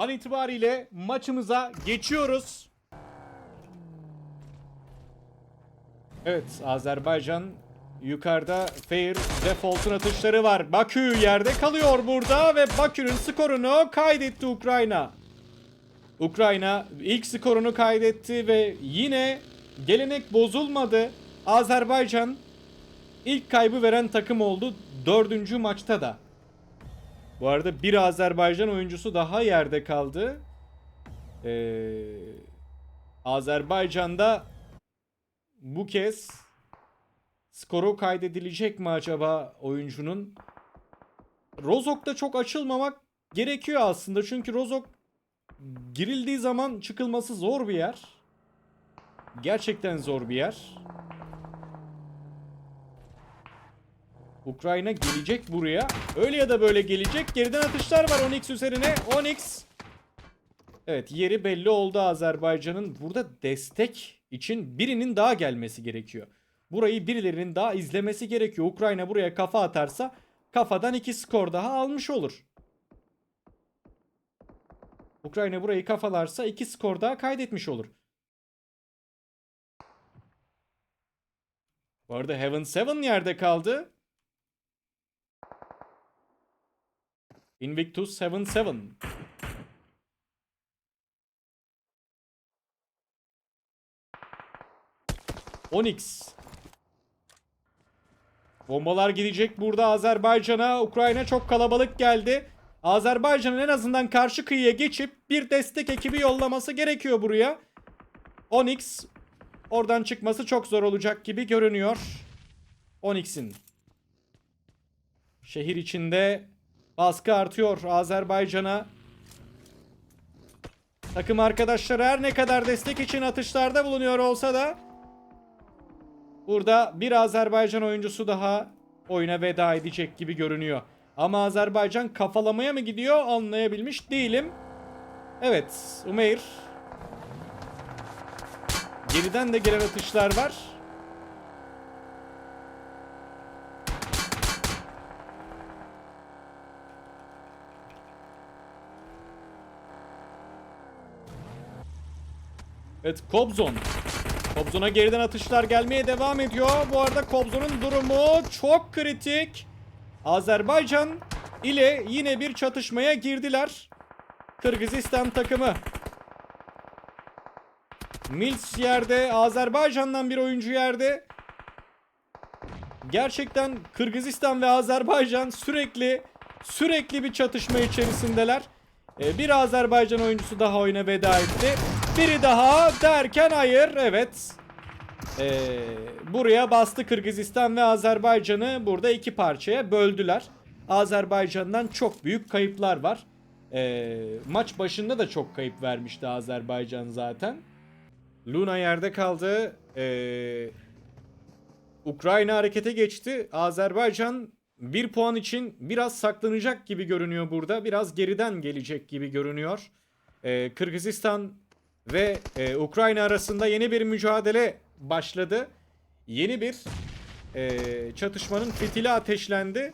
An itibariyle maçımıza geçiyoruz. Evet Azerbaycan yukarıda Fair default'un atışları var. Bakü yerde kalıyor burada ve Bakü'nün skorunu kaydetti Ukrayna. Ukrayna ilk skorunu kaydetti ve yine gelenek bozulmadı. Azerbaycan ilk kaybı veren takım oldu dördüncü maçta da. Bu arada bir Azerbaycan oyuncusu daha yerde kaldı. Ee, Azerbaycan'da bu kez skoru kaydedilecek mi acaba oyuncunun? Rozok'ta çok açılmamak gerekiyor aslında. Çünkü Rozok girildiği zaman çıkılması zor bir yer. Gerçekten zor bir yer. Ukrayna gelecek buraya. Öyle ya da böyle gelecek. Geriden atışlar var Onyx üzerine. Onyx. Evet yeri belli oldu Azerbaycan'ın. Burada destek için birinin daha gelmesi gerekiyor. Burayı birilerinin daha izlemesi gerekiyor. Ukrayna buraya kafa atarsa kafadan iki skor daha almış olur. Ukrayna burayı kafalarsa iki skor daha kaydetmiş olur. Bu arada Heaven 7 yerde kaldı. Invictus 7-7. Onyx. Bombalar gidecek burada Azerbaycan'a. Ukrayna çok kalabalık geldi. Azerbaycan'ın en azından karşı kıyıya geçip bir destek ekibi yollaması gerekiyor buraya. Onyx oradan çıkması çok zor olacak gibi görünüyor. Onyx'in. Şehir içinde baskı artıyor Azerbaycan'a. Takım arkadaşları her ne kadar destek için atışlarda bulunuyor olsa da burada bir Azerbaycan oyuncusu daha oyuna veda edecek gibi görünüyor. Ama Azerbaycan kafalamaya mı gidiyor anlayabilmiş değilim. Evet Umeyr. Geriden de gelen atışlar var. Evet Kobzon. Kobzon'a geriden atışlar gelmeye devam ediyor. Bu arada Kobzon'un durumu çok kritik. Azerbaycan ile yine bir çatışmaya girdiler. Kırgızistan takımı. Mills yerde, Azerbaycan'dan bir oyuncu yerde. Gerçekten Kırgızistan ve Azerbaycan sürekli sürekli bir çatışma içerisindeler. Ee, bir Azerbaycan oyuncusu daha oyuna veda etti. Biri daha derken hayır evet. Ee, buraya bastı Kırgızistan ve Azerbaycan'ı burada iki parçaya böldüler. Azerbaycan'dan çok büyük kayıplar var. Ee, maç başında da çok kayıp vermişti Azerbaycan zaten. Luna yerde kaldı. Ee, Ukrayna harekete geçti. Azerbaycan bir puan için biraz saklanacak gibi görünüyor burada. Biraz geriden gelecek gibi görünüyor. Ee, Kırgızistan ve e, Ukrayna arasında yeni bir mücadele başladı. Yeni bir e, çatışmanın fitili ateşlendi.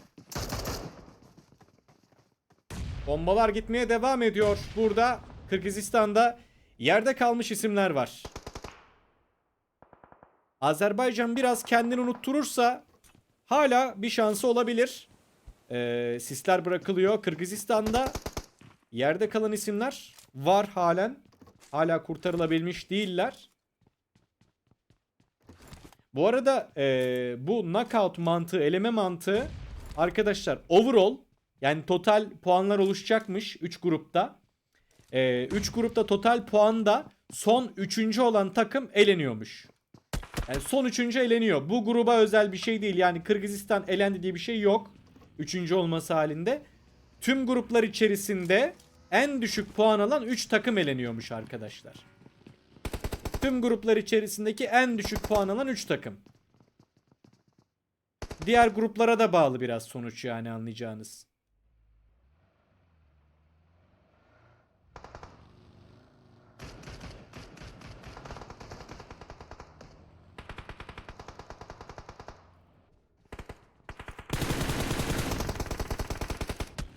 Bombalar gitmeye devam ediyor. Burada Kırgızistan'da yerde kalmış isimler var. Azerbaycan biraz kendini unutturursa hala bir şansı olabilir. Ee, sisler bırakılıyor. Kırgızistan'da yerde kalan isimler var halen. Hala kurtarılabilmiş değiller. Bu arada ee, bu knockout mantığı, eleme mantığı arkadaşlar overall yani total puanlar oluşacakmış 3 grupta. 3 grupta total puanda son 3. olan takım eleniyormuş. Yani son 3. eleniyor. Bu gruba özel bir şey değil. Yani Kırgızistan elendi diye bir şey yok. 3. olması halinde. Tüm gruplar içerisinde en düşük puan alan 3 takım eleniyormuş arkadaşlar. Tüm gruplar içerisindeki en düşük puan alan 3 takım. Diğer gruplara da bağlı biraz sonuç yani anlayacağınız.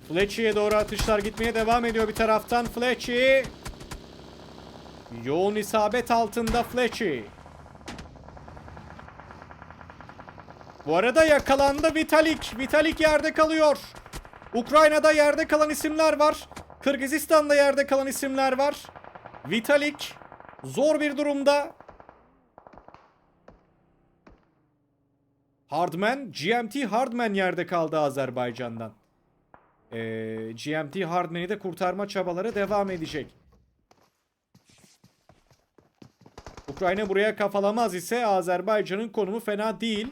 Fletchy'ye doğru atışlar gitmeye devam ediyor bir taraftan. Fletchy. Yoğun isabet altında Fletchy. Bu arada yakalandı Vitalik. Vitalik yerde kalıyor. Ukrayna'da yerde kalan isimler var. Kırgızistan'da yerde kalan isimler var. Vitalik zor bir durumda. Hardman, GMT Hardman yerde kaldı Azerbaycan'dan. Ee, GMT Hardman'i de kurtarma çabaları devam edecek. Ukrayna buraya kafalamaz ise Azerbaycan'ın konumu fena değil.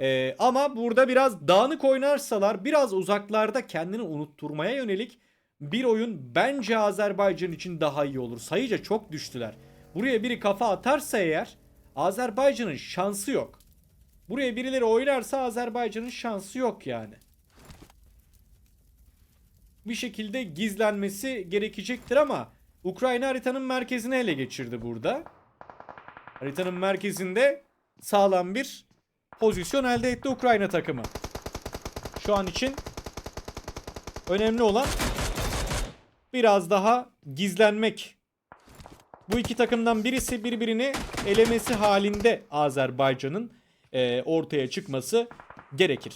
Ee, ama burada biraz dağınık oynarsalar biraz uzaklarda kendini unutturmaya yönelik bir oyun bence Azerbaycan için daha iyi olur. Sayıca çok düştüler. Buraya biri kafa atarsa eğer Azerbaycan'ın şansı yok. Buraya birileri oynarsa Azerbaycan'ın şansı yok yani. Bir şekilde gizlenmesi gerekecektir ama Ukrayna haritanın merkezini ele geçirdi burada. Haritanın merkezinde sağlam bir pozisyon elde etti Ukrayna takımı. Şu an için önemli olan biraz daha gizlenmek. Bu iki takımdan birisi birbirini elemesi halinde Azerbaycan'ın e, ortaya çıkması gerekir.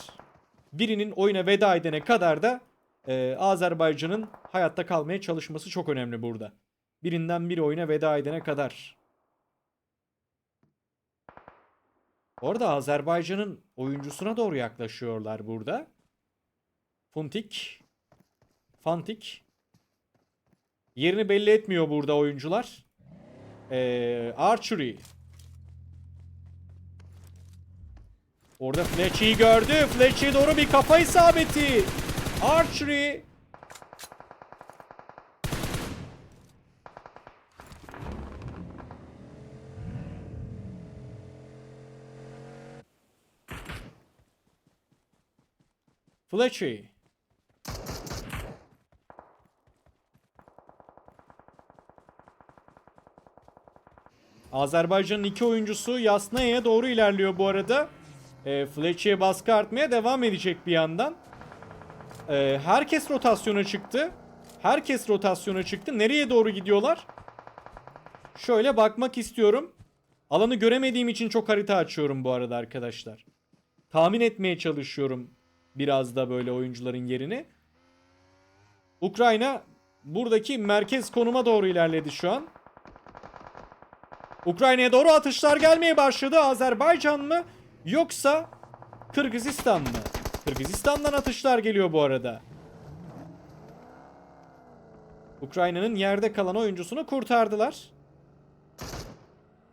Birinin oyuna veda edene kadar da e, Azerbaycan'ın hayatta kalmaya çalışması çok önemli burada. Birinden biri oyuna veda edene kadar. Orada Azerbaycan'ın oyuncusuna doğru yaklaşıyorlar burada. Funtik. Fantik. Yerini belli etmiyor burada oyuncular. Ee, Archery. Orada Fletchy'yi gördü. Fletchy'ye doğru bir kafa isabeti. Archery. Fletchy. Azerbaycan'ın iki oyuncusu Yasnaya'ya doğru ilerliyor bu arada. E, Fletchy'ye baskı artmaya devam edecek bir yandan. E, herkes rotasyona çıktı. Herkes rotasyona çıktı. Nereye doğru gidiyorlar? Şöyle bakmak istiyorum. Alanı göremediğim için çok harita açıyorum bu arada arkadaşlar. Tahmin etmeye çalışıyorum biraz da böyle oyuncuların yerini. Ukrayna buradaki merkez konuma doğru ilerledi şu an. Ukrayna'ya doğru atışlar gelmeye başladı. Azerbaycan mı yoksa Kırgızistan mı? Kırgızistan'dan atışlar geliyor bu arada. Ukrayna'nın yerde kalan oyuncusunu kurtardılar.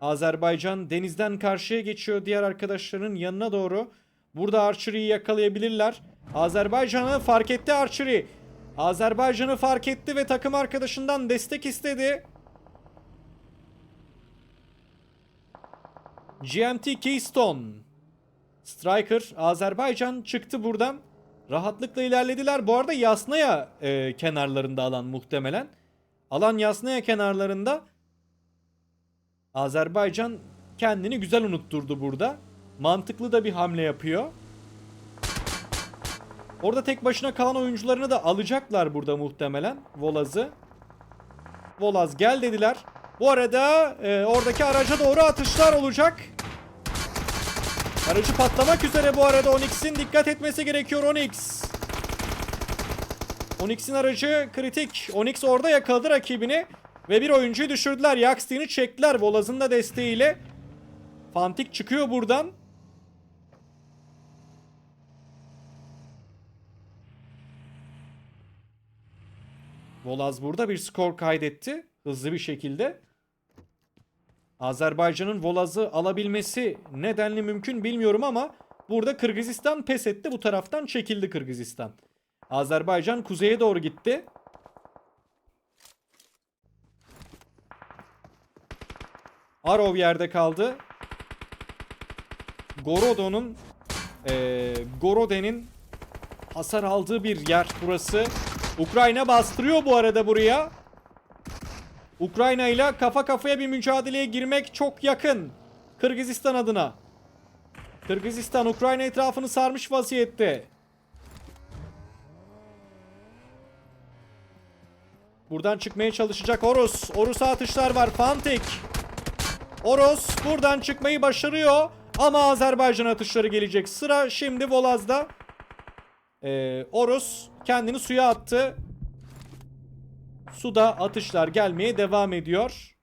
Azerbaycan denizden karşıya geçiyor diğer arkadaşlarının yanına doğru. Burada Archery'yi yakalayabilirler. Azerbaycan'ı fark etti Archery. Azerbaycan'ı fark etti ve takım arkadaşından destek istedi. GMT Keystone. Striker Azerbaycan çıktı buradan. Rahatlıkla ilerlediler. Bu arada Yasnaya e, kenarlarında alan muhtemelen. Alan Yasnaya kenarlarında. Azerbaycan kendini güzel unutturdu burada. Mantıklı da bir hamle yapıyor. Orada tek başına kalan oyuncularını da alacaklar burada muhtemelen. Volaz'ı. Volaz gel dediler. Bu arada e, oradaki araca doğru atışlar olacak. Aracı patlamak üzere bu arada Onyx'in dikkat etmesi gerekiyor Onyx. Onyx'in aracı kritik. Onyx orada yakaladı rakibini ve bir oyuncuyu düşürdüler. Yakstein'i çektiler Volaz'ın da desteğiyle. Fantik çıkıyor buradan. Volaz burada bir skor kaydetti. Hızlı bir şekilde. Azerbaycan'ın Volaz'ı alabilmesi nedenli mümkün bilmiyorum ama burada Kırgızistan pes etti. Bu taraftan çekildi Kırgızistan. Azerbaycan kuzeye doğru gitti. Arov yerde kaldı. Gorodo'nun eee Gorode'nin hasar aldığı bir yer burası. Ukrayna bastırıyor bu arada buraya. Ukrayna ile kafa kafaya bir mücadeleye girmek çok yakın. Kırgızistan adına. Kırgızistan Ukrayna etrafını sarmış vaziyette. Buradan çıkmaya çalışacak Orus. Orus'a atışlar var. Fantik. Oros buradan çıkmayı başarıyor. Ama Azerbaycan atışları gelecek. Sıra şimdi Volaz'da. Ee, Oros kendini suya attı. Suda atışlar gelmeye devam ediyor.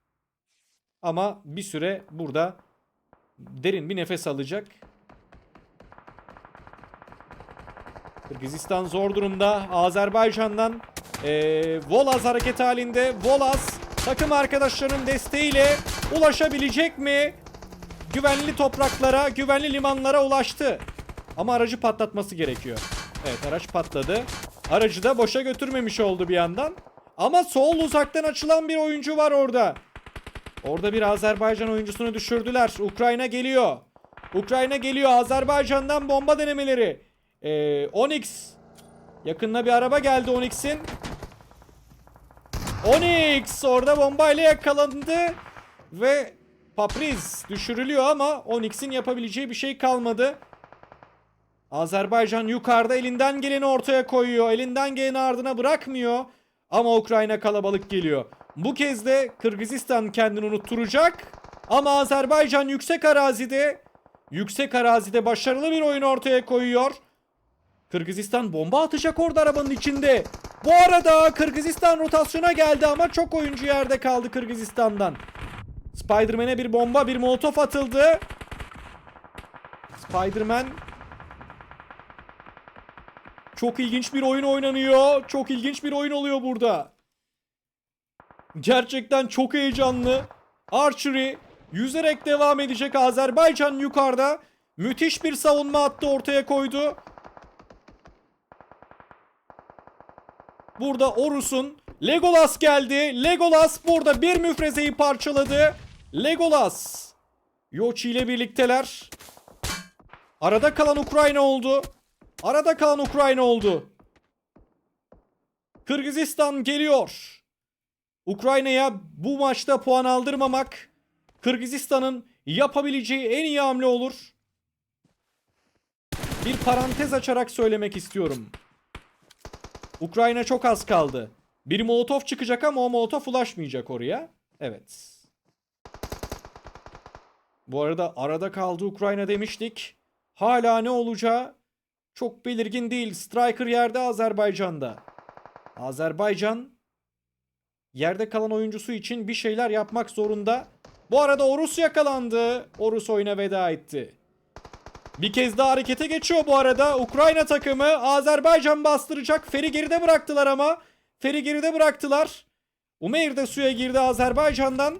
Ama bir süre burada derin bir nefes alacak. Kırgızistan zor durumda. Azerbaycan'dan eee, Volaz hareket halinde. Volaz takım arkadaşlarının desteğiyle ulaşabilecek mi? Güvenli topraklara, güvenli limanlara ulaştı. Ama aracı patlatması gerekiyor. Evet araç patladı. Aracı da boşa götürmemiş oldu bir yandan. Ama sol uzaktan açılan bir oyuncu var orada. Orada bir Azerbaycan oyuncusunu düşürdüler. Ukrayna geliyor. Ukrayna geliyor. Azerbaycan'dan bomba denemeleri. Ee, Onyx. Yakınına bir araba geldi Onyx'in. Onyx orada bombayla yakalandı. Ve Papriz düşürülüyor ama Onyx'in yapabileceği bir şey kalmadı. Azerbaycan yukarıda elinden geleni ortaya koyuyor. Elinden geleni ardına bırakmıyor. Ama Ukrayna kalabalık geliyor. Bu kez de Kırgızistan kendini unutturacak. Ama Azerbaycan yüksek arazide yüksek arazide başarılı bir oyun ortaya koyuyor. Kırgızistan bomba atacak orada arabanın içinde. Bu arada Kırgızistan rotasyona geldi ama çok oyuncu yerde kaldı Kırgızistan'dan. Spider-Man'e bir bomba, bir molotof atıldı. Spider-Man çok ilginç bir oyun oynanıyor. Çok ilginç bir oyun oluyor burada. Gerçekten çok heyecanlı. Archery yüzerek devam edecek. Azerbaycan yukarıda. Müthiş bir savunma hattı ortaya koydu. Burada Orus'un Legolas geldi. Legolas burada bir müfrezeyi parçaladı. Legolas. Yoshi ile birlikteler. Arada kalan Ukrayna oldu. Arada kalan Ukrayna oldu. Kırgızistan geliyor. Ukrayna'ya bu maçta puan aldırmamak Kırgızistan'ın yapabileceği en iyi hamle olur. Bir parantez açarak söylemek istiyorum. Ukrayna çok az kaldı. Bir molotof çıkacak ama o molotof ulaşmayacak oraya. Evet. Bu arada arada kaldı Ukrayna demiştik. Hala ne olacağı çok belirgin değil. Striker yerde Azerbaycan'da. Azerbaycan yerde kalan oyuncusu için bir şeyler yapmak zorunda. Bu arada Orus yakalandı. Orus oyuna veda etti. Bir kez daha harekete geçiyor bu arada. Ukrayna takımı Azerbaycan bastıracak. Feri geride bıraktılar ama. Feri geride bıraktılar. Umeyr de suya girdi Azerbaycan'dan.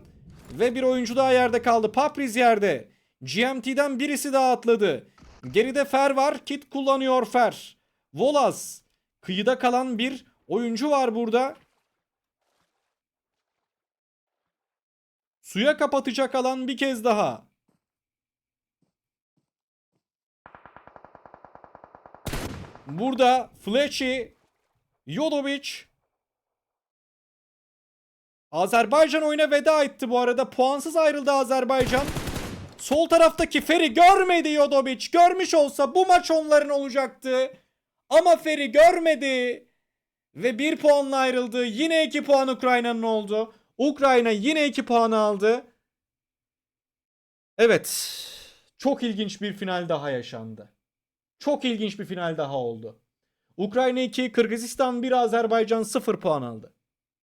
Ve bir oyuncu daha yerde kaldı. Papriz yerde. GMT'den birisi daha atladı. Geride Fer var. Kit kullanıyor Fer. Volas. Kıyıda kalan bir oyuncu var burada. Suya kapatacak alan bir kez daha. Burada Fletchy, Yodovic, Azerbaycan oyuna veda etti bu arada. Puansız ayrıldı Azerbaycan. Sol taraftaki Feri görmedi Yodovic. Görmüş olsa bu maç onların olacaktı. Ama Feri görmedi. Ve bir puanla ayrıldı. Yine iki puan Ukrayna'nın oldu. Ukrayna yine iki puan aldı. Evet. Çok ilginç bir final daha yaşandı. Çok ilginç bir final daha oldu. Ukrayna 2, Kırgızistan 1, Azerbaycan 0 puan aldı.